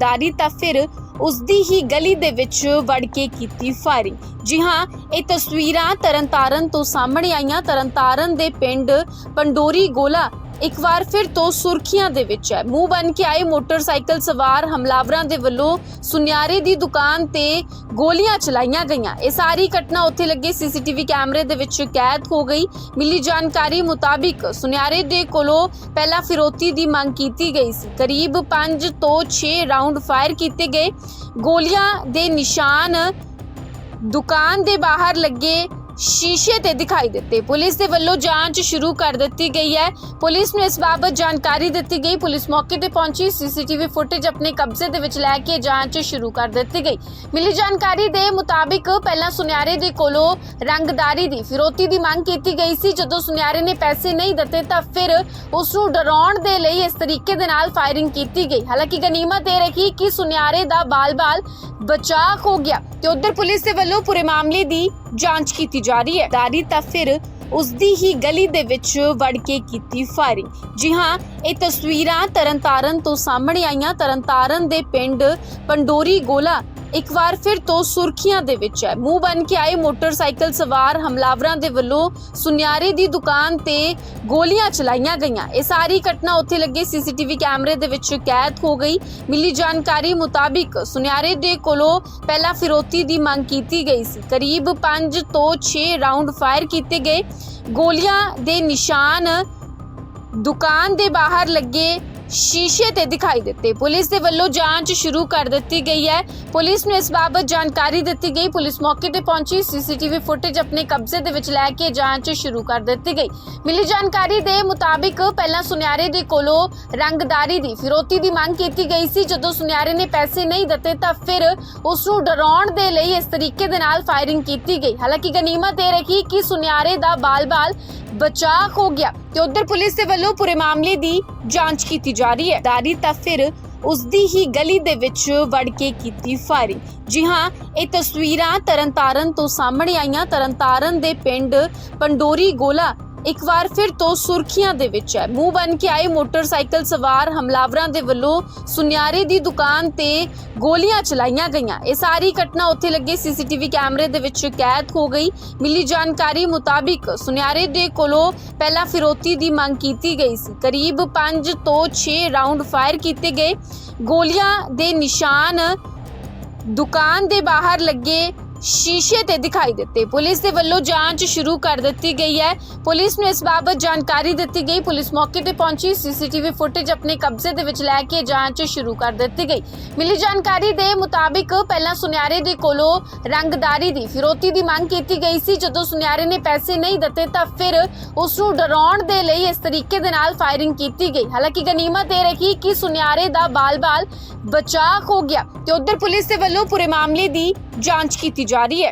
ਦਾਰੀ ਤਾਂ ਫਿਰ ਉਸਦੀ ਹੀ ਗਲੀ ਦੇ ਵਿੱਚ ਵੜ ਕੇ ਕੀਤੀ ਫਾਇਰਿੰਗ। ਜੀ ਹਾਂ, ਇਹ ਤਸਵੀਰਾਂ ਤਰਨਤਾਰਨ ਤੋਂ ਸਾਹਮਣੇ ਆਈਆਂ। ਤਰਨਤਾਰਨ ਦੇ ਪਿੰਡ ਪੰਡੋਰੀ ਗੋਲਾ ਇੱਕ ਵਾਰ ਫਿਰ ਤੋਂ ਸੁਰਖੀਆਂ ਦੇ ਵਿੱਚ ਹੈ। ਮੂੰਹ ਬਨ ਕੇ ਆਏ ਮੋਟਰਸਾਈਕਲ ਸਵਾਰ ਹਮਲਾਵਰਾਂ ਦੇ ਵੱਲੋਂ ਸੁਨਿਆਰੇ ਦੀ ਦੁਕਾਨ ਤੇ ਗੋਲੀਆਂ ਚਲਾਈਆਂ ਗਈਆਂ। ਇਹ ਸਾਰੀ ਘਟਨਾ ਉੱਥੇ ਲੱਗੇ। ਸੀਸੀਟੀਵੀ ਕੈਮਰੇ ਦੇ ਵਿੱਚ ਕੈਦ ਹੋ ਗਈ। ਮਿਲੀ ਜਾਣਕਾਰੀ ਮੁਤਾਬਿਕ ਸੁਨਿਆਰੇ ਦੇ ਕੋਲੋਂ ਪਹਿਲਾਂ ਫਿਰੋਤੀ ਦੀ ਮੰਗ ਕੀਤੀ ਗਈ ਸੀ। ਕਰੀਬ 5 ਤੋਂ 6 ਰਾਉਂਡ ਫਾਇਰ ਕੀਤੇ ਗਏ। ਗੋਲੀਆਂ ਦੇ ਨਿਸ਼ਾਨ ਦੁਕਾਨ ਦੇ ਬਾਹਰ ਲੱਗੇ ਸ਼ੀਸ਼ੇ ਤੇ ਦਿਖਾਈ ਦਿੱਤੇ। ਪੁਲਿਸ ਦੇ ਵੱਲੋਂ ਜਾਂਚ ਸ਼ੁਰੂ ਕਰ ਦਿੱਤੀ ਗਈ ਹੈ। ਪੁਲਿਸ ਨੂੰ ਇਸ ਬਾਬਤ ਜਾਣਕਾਰੀ ਦਿੱਤੀ ਗਈ। ਪੁਲਿਸ ਮੌਕੇ ਤੇ ਪਹੁੰਚੀ। ਸੀਸੀਟੀਵੀ ਫੁਟੇਜ ਆਪਣੇ ਕਬਜ਼ੇ ਦੇ ਵਿੱਚ ਲੈ ਕੇ ਜਾਂਚ ਸ਼ੁਰੂ ਕਰ ਦਿੱਤੀ ਗਈ। ਮਿਲੀ ਜਾਣਕਾਰੀ ਦੇ ਮੁਤਾਬਿਕ ਪਹਿਲਾਂ ਸੁਨਿਆਰੇ ਦੇ ਕੋਲੋਂ ਰੰਗਦਾਰੀ ਦੀ, ਫਿਰੋਤੀ ਦੀ ਮੰਗ ਕੀਤੀ ਗਈ ਸੀ। ਜਦੋਂ ਸੁਨਿਆਰੇ ਨੇ ਪੈਸੇ ਨਹੀਂ ਦਿੱਤੇ, ਤਾਂ ਫਿਰ ਉਸ ਨੂੰ ਡਰਾਉਣ ਦੇ ਲਈ ਇਸ ਤਰੀਕੇ ਦੇ ਨਾਲ ਫਾਇਰਿੰਗ ਕੀਤੀ ਗਈ। ਹਾਲਾਂਕਿ ਗਨੀਮਤ ਇਹ ਰਹੀ ਕਿ ਸੁਨਿਆਰੇ ਦਾ ਬਾਲ-ਬਾਲ ਬਚਾਅ ਹੋ ਗਿਆ ਤੇ ਉਧਰ ਪੁਲਿਸ ਦੇ ਵੱਲੋਂ ਪੂਰੇ ਮਾਮਲੇ ਦੀ ਜਾਂਚ ਕੀਤੀ ਜਾ ਰਹੀ ਹੈ। ਦਾਰੀ ਤਾਂ ਫਿਰ ਉਸ ਦੀ ਹੀ ਗਲੀ ਦੇ ਵਿੱਚ ਵੜ ਕੇ ਕੀਤੀ ਫਾਇਰਿੰਗ। ਜੀ ਹਾਂ, ਇਹ ਤਸਵੀਰਾਂ ਤਰਨਤਾਰਨ ਤੋਂ ਸਾਹਮਣੇ ਆਈਆਂ। ਤਰਨਤਾਰਨ ਦੇ ਪਿੰਡ ਪੰਡੋਰੀ ਗੋਲਾ ਇੱਕ ਵਾਰ ਫਿਰ ਤੋਂ ਸੁਰਖੀਆਂ ਦੇ ਵਿੱਚ ਹੈ। ਮੂੰਹ ਬਨ ਕੇ ਆਏ ਮੋਟਰਸਾਈਕਲ ਸਵਾਰ ਹਮਲਾਵਰਾਂ ਦੇ ਵੱਲੋਂ ਸੁਨਿਆਰੇ ਦੀ ਦੁਕਾਨ ਤੇ ਗੋਲੀਆਂ ਚਲਾਈਆਂ ਗਈਆਂ। ਇਹ ਸਾਰੀ ਘਟਨਾ ਉੱਥੇ ਲੱਗੇ ਸੀਸੀਟੀਵੀ ਕੈਮਰੇ ਦੇ ਵਿੱਚ ਕੈਦ ਹੋ ਗਈ। ਮਿਲੀ ਜਾਣਕਾਰੀ ਮੁਤਾਬਿਕ ਸੁਨਿਆਰੇ ਦੇ ਕੋਲੋਂ ਪਹਿਲਾਂ ਫਿਰੋਤੀ ਦੀ ਮੰਗ ਕੀਤੀ ਗਈ ਸੀ। ਕਰੀਬ 5 ਤੋਂ 6 ਰਾਉਂਡ ਫਾਇਰ ਕੀਤੇ ਗਏ। ਗੋਲੀਆਂ ਦੇ ਨਿਸ਼ਾਨ ਦੁਕਾਨ ਦੇ ਬਾਹਰ ਲੱਗੇ ਸ਼ੀਸ਼ੇ ਤੇ ਦਿਖਾਈ ਦਿੱਤੇ। ਪੁਲਿਸ ਦੇ ਵੱਲੋਂ ਜਾਂਚ ਸ਼ੁਰੂ ਕਰ ਦਿੱਤੀ ਗਈ ਹੈ। ਪੁਲਿਸ ਨੂੰ ਇਸ ਬਾਬਤ ਜਾਣਕਾਰੀ ਦਿੱਤੀ ਗਈ। ਪੁਲਿਸ ਮੌਕੇ ਤੇ ਪਹੁੰਚੀ। ਸੀਸੀਟੀਵੀ ਫੁਟੇਜ ਆਪਣੇ ਕਬਜ਼ੇ ਦੇ ਵਿੱਚ ਲੈ ਕੇ ਜਾਂਚ ਸ਼ੁਰੂ ਕਰ ਦਿੱਤੀ ਗਈ। ਮਿਲੀ ਜਾਣਕਾਰੀ ਦੇ ਮੁਤਾਬਿਕ ਪਹਿਲਾਂ ਸੁਨਿਆਰੇ ਦੇ ਕੋਲੋਂ ਰੰਗਦਾਰੀ ਦੀ, ਫਿਰੋਤੀ ਦੀ ਮੰਗ ਕੀਤੀ ਗਈ ਸੀ। ਜਦੋਂ ਸੁਨਿਆਰੇ ਨੇ ਪੈਸੇ ਨਹੀਂ ਦਿੱਤੇ, ਤਾਂ ਫਿਰ ਉਸ ਨੂੰ ਡਰਾਉਣ ਦੇ ਲਈ ਇਸ ਤਰੀਕੇ ਦੇ ਨਾਲ ਫਾਇਰਿੰਗ ਕੀਤੀ ਗਈ। ਹਾਲਾਂਕਿ ਗਨੀਮਤ ਇਹ ਰਹੀ ਕਿ ਸੁਨਿਆਰੇ ਦਾ ਬਾਲ-ਬਾਲ ਬਚਾਅ ਹੋ ਗਿਆ ਤੇ ਉਧਰ ਪੁਲਿਸ ਦੇ ਵੱਲੋਂ ਪੂਰੇ ਮਾਮਲੇ ਦੀ ਜਾਂਚ ਕੀਤੀ ਜਾ ਰਹੀ ਹੈ। ਦਾਰੀ ਤਾਂ ਫਿਰ ਉਸ ਦੀ ਹੀ ਗਲੀ ਦੇ ਵਿੱਚ ਵੜ ਕੇ ਕੀਤੀ ਫਾਇਰਿੰਗ। ਜੀ ਹਾਂ, ਇਹ ਤਸਵੀਰਾਂ ਤਰਨਤਾਰਨ ਤੋਂ ਸਾਹਮਣੇ ਆਈਆਂ। ਤਰਨਤਾਰਨ ਦੇ ਪਿੰਡ ਪੰਡੋਰੀ ਗੋਲਾ ਇੱਕ ਵਾਰ ਫਿਰ ਤੋਂ ਸੁਰਖੀਆਂ ਦੇ ਵਿੱਚ ਹੈ। ਮੂੰਹ ਬਨ ਕੇ ਆਏ ਮੋਟਰਸਾਈਕਲ ਸਵਾਰ ਹਮਲਾਵਰਾਂ ਦੇ ਵੱਲੋਂ ਸੁਨਿਆਰੇ ਦੀ ਦੁਕਾਨ ਤੇ ਗੋਲੀਆਂ ਚਲਾਈਆਂ ਗਈਆਂ। ਇਹ ਸਾਰੀ ਘਟਨਾ ਉੱਥੇ ਲੱਗੇ ਸੀਸੀਟੀਵੀ ਕੈਮਰੇ ਦੇ ਵਿੱਚ ਕੈਦ ਹੋ ਗਈ। ਮਿਲੀ ਜਾਣਕਾਰੀ ਮੁਤਾਬਿਕ ਸੁਨਿਆਰੇ ਦੇ ਕੋਲੋਂ ਪਹਿਲਾਂ ਫਿਰੋਤੀ ਦੀ ਮੰਗ ਕੀਤੀ ਗਈ ਸੀ। ਕਰੀਬ 5 ਤੋਂ 6 ਰਾਉਂਡ ਫਾਇਰ ਕੀਤੇ ਗਏ। ਗੋਲੀਆਂ ਦੇ ਨਿਸ਼ਾਨ ਦੁਕਾਨ ਦੇ ਬਾਹਰ ਲੱਗੇ ਸ਼ੀਸ਼ੇ ਤੇ ਦਿਖਾਈ ਦਿੱਤੇ। ਪੁਲਿਸ ਦੇ ਵੱਲੋਂ ਜਾਂਚ ਸ਼ੁਰੂ ਕਰ ਦਿੱਤੀ ਗਈ ਹੈ। ਪੁਲਿਸ ਨੂੰ ਇਸ ਬਾਬਤ ਜਾਣਕਾਰੀ ਦਿੱਤੀ ਗਈ। ਪੁਲਿਸ ਮੌਕੇ ਤੇ ਪਹੁੰਚੀ। ਸੀਸੀਟੀਵੀ ਫੁਟੇਜ ਆਪਣੇ ਕਬਜ਼ੇ ਦੇ ਵਿੱਚ ਲੈ ਕੇ ਜਾਂਚ ਸ਼ੁਰੂ ਕਰ ਦਿੱਤੀ ਗਈ। ਮਿਲੀ ਜਾਣਕਾਰੀ ਦੇ ਮੁਤਾਬਿਕ ਪਹਿਲਾਂ ਸੁਨਿਆਰੇ ਦੇ ਕੋਲੋਂ ਰੰਗਦਾਰੀ ਦੀ, ਫਿਰੋਤੀ ਦੀ ਮੰਗ ਕੀਤੀ ਗਈ ਸੀ। ਜਦੋਂ ਸੁਨਿਆਰੇ ਨੇ ਪੈਸੇ ਨਹੀਂ ਦਿੱਤੇ, ਤਾਂ ਫਿਰ ਉਸ ਨੂੰ ਡਰਾਉਣ ਦੇ ਲਈ ਇਸ ਤਰੀਕੇ ਦੇ ਨਾਲ ਫਾਇਰਿੰਗ ਕੀਤੀ ਗਈ। ਹਾਲਾਂਕਿ ਗਨੀਮਤ ਇਹ ਰਹੀ ਕਿ ਸੁਨਿਆਰੇ ਦਾ ਬਾਲ-ਬਾਲ ਬਚਾਅ ਹੋ ਗਿਆ ਤੇ ਉਧਰ ਪੁਲਿਸ ਦੇ ਵੱਲੋਂ ਪੂਰੇ ਮਾਮਲੇ ਦੀ ਜਾਂਚ ਕੀਤੀ ਜਾ ਰਹੀ ਹੈ।